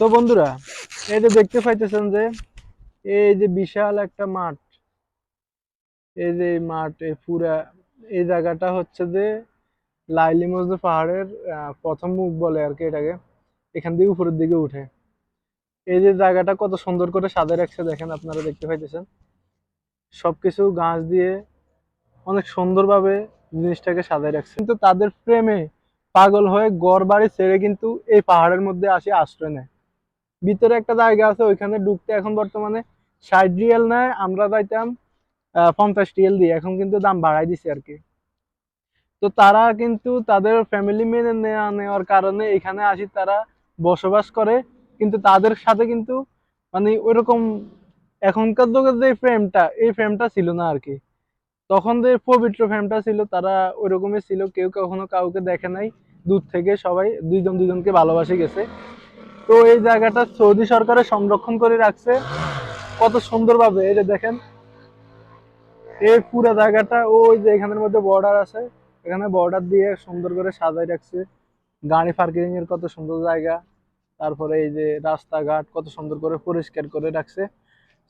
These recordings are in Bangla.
তো বন্ধুরা, এই যে দেখতে পাইতেছেন যে, এই যে বিশাল একটা মাঠ, এই যে মাঠ এই পুরা, এই জায়গাটা হচ্ছে যে লাইলি মজদু পাহাড়ের প্রথম মুখ বলে আর কি এটাকে, এখান থেকে উপরের দিকে উঠে। এই যে জায়গাটা কত সুন্দর করে সাজায় রাখছে, দেখেন আপনারা দেখতে পাইতেছেন। সবকিছু গাছ দিয়ে অনেক সুন্দরভাবে জিনিসটাকে সাজায় রাখছে। কিন্তু তাদের প্রেমে পাগল হয়ে ঘর বাড়ি ছেড়ে কিন্তু এই পাহাড়ের মধ্যে আসে আশ্রয় নেয়। ভিতরে একটা জায়গা আছে, ওইখানে ঢুকতে এখন বর্তমানে ষাট রিয়েল নেয়, আমরা যাইতাম পঞ্চাশ রিয়েল দিয়ে। এখন কিন্তু দাম বাড়াই দিছে আর কি। তো তারা কিন্তু তাদের ফ্যামিলি মেনে নেওয়া নেওয়ার কারণে এখানে আসি তারা বসবাস করে। কিন্তু তাদের সাথে কিন্তু মানে ওইরকম এখনকার যুগের যে ফ্রেমটা এই ফ্রেমটা ছিল না আর কি। তখন যে পবিত্র ফ্রেমটা ছিল, তারা ওইরকমই ছিল। কেউ কখনো কাউকে দেখে নাই। দূর থেকে সবাই দুইজন, দুইজনকে ভালোবাসে গেছে। তো এই জায়গাটা সৌদি সরকারের সংরক্ষণ করে রাখছে। কত সুন্দরভাবে, এই যে দেখেন। এই পুরো জায়গাটা, ওই যে এখানের মধ্যে বর্ডার আছে। এখানে বর্ডার দিয়ে সুন্দর করে সাজাই রাখছে। গাড়ি পার্কিং এর কত সুন্দর জায়গা। তারপরে এই যে রাস্তাঘাট কত সুন্দর করে পরিষ্কার করে রাখছে।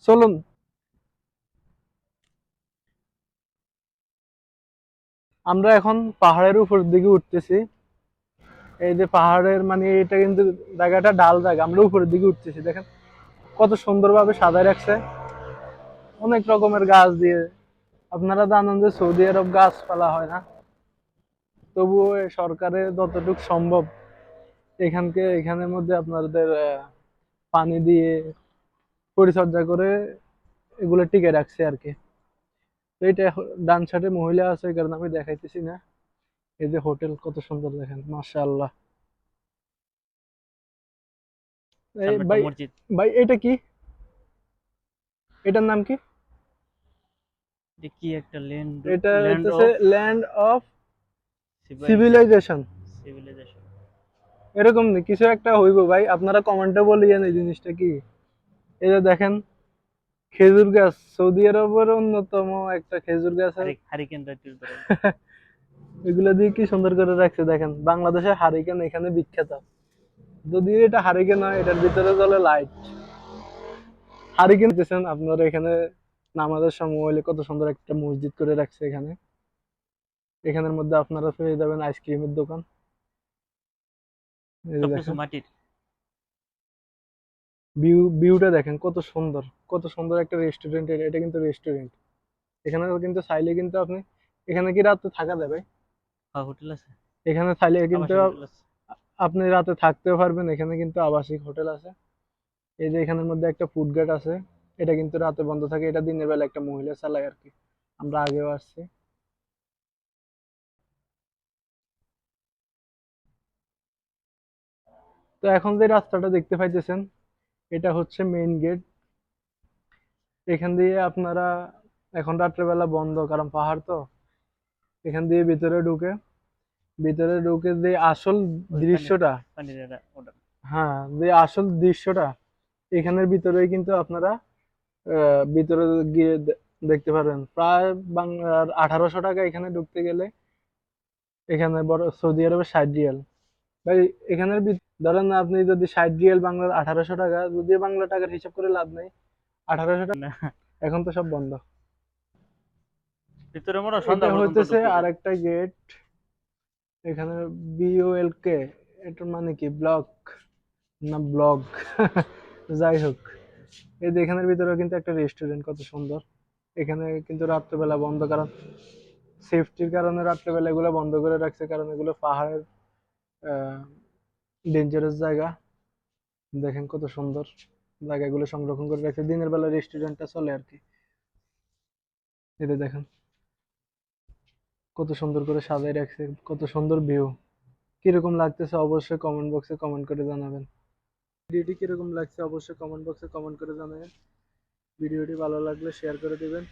চলুন। আমরা এখন পাহাড়ের উপর দিকে উঠতেছি। এই যে পাহাড়ের মানে এটা কিন্তু জায়গাটা ডাল জায়গা। আমরা উপরের দিকে উঠতেছি, দেখেন। কত সুন্দরভাবে সাজায় রাখছে। অনেক রকমের গাছ দিয়ে। আপনারা জানেন যে সৌদি আরব গাছপালা হয় না। তবুও সরকারের যতটুকু সম্ভব এখানকে, এখানের মধ্যে আপনাদের পানি দিয়ে পরিচর্যা করে এগুলো টিকে রাখছে আর কি। তো এটা ডান সাইডে মহিলা আছে কারণে আমি দেখাইতেছি না। এই যে হোটেল কত সুন্দর দেখেন মাশাআল্লাহ। এই ভাই ভাই এটা কি? এটার নাম কি? একটা ল্যান্ড এটা হচ্ছে ল্যান্ড অফ সিভিলাইজেশন সিভিলাইজেশন এরকম নেই কিছু একটা হইব ভাই আপনারা কমেন্টে বলিয়েন এই জিনিসটা কি? এই যে দেখেন খেজুর গাছ সৌদি আরবের অন্যতম একটা খেজুর গাছ। হারিকেন এগুলো দিয়ে কি সুন্দর করে রাখছে দেখেন বাংলাদেশের হারিকেন এখানে বিখ্যাত। যদিও এটা হারিকেন নয় এটার ভিতরে চলে লাইট হারিকেন দেখছেন আপনারা এখানে নামাজের সময় হলে কত সুন্দর একটা মসজিদ করে রাখছে এখানে। এখানের মধ্যে আপনারা পেয়ে যাবেন আইসক্রিমের দোকান। ভিউ ভিউটা দেখেন। কত সুন্দর কত সুন্দর একটা রেস্টুরেন্ট এটা কিন্তু রেস্টুরেন্ট এখানে কিন্তু চাইলে কিন্তু আপনি এখানে কি রাতে থাকা যাবে? হ্যাঁ হোটেল আছে? এখানে চাইলে কিন্তু। আপনি রাতে থাকতেও পারবেন এখানে কিন্তু আবাসিক হোটেল আছে। এই যে এখানের মধ্যে একটা ফুড গেট আছে এটা কিন্তু রাতে বন্ধ থাকে এটা দিনের বেলা একটা মহিলা চালায় আর কি। আমরা আগেও আসছি। তো এখন যে রাস্তাটা দেখতে পাইতেছেন এটা হচ্ছে মেইন গেট এখান দিয়ে আপনারা এখন রাত্রেবেলা বন্ধ কারণ পাহাড় তো। এখান দিয়ে ভিতরে ঢুকে ভিতরে ঢুকে যে আসল দৃশ্যটা হ্যাঁ যে আসল দৃশ্যটা এখানের ভিতরেই কিন্তু আপনারা ভিতরে গিয়ে দেখতে পারবেন। প্রায় বাংলার আঠারোশো টাকা এখানে ঢুকতে গেলে এখানে বড় সৌদি আরবের ষাট রিয়াল। ভাই এখানের ধরেন না আপনি যদি ষাট রিয়াল বাংলার আঠারোশো টাকা যদি বাংলা টাকার হিসাব করে লাভ নেই আঠারোশো টাকা এখন তো সব বন্ধ। ভিতরে মনে সন্ধ্যা হইতেছে ঢুকতে আর একটা গেট এখানে বিওএল কে এটার মানে কি ব্লক না ব্লগ যাই হোক এই এখানের ভিতরে কিন্তু একটা রেস্টুরেন্ট কত সুন্দর। এখানে কিন্তু রাত্রেবেলা বন্ধ কারণ সেফটির কারণে রাত্রেবেলা এগুলো বন্ধ করে রাখছে কারণ এগুলো পাহাড়ের ডেঞ্জারাস জায়গা। দেখেন কত সুন্দর জায়গাগুলো সংরক্ষণ করে রাখছে। দিনের বেলা রেস্টুরেন্টটা চলে আর কি। এটা দেখেন। কত সুন্দর করে সাজায় রাখছে, কত সুন্দর ভিউ কীরকম লাগতেছে অবশ্যই কমেন্ট বক্সে কমেন্ট করে জানাবেন। ভিডিওটি কীরকম লাগছে অবশ্যই কমেন্ট বক্সে কমেন্ট করে জানাবেন। ভিডিওটি ভালো লাগলে শেয়ার করে দিবেন।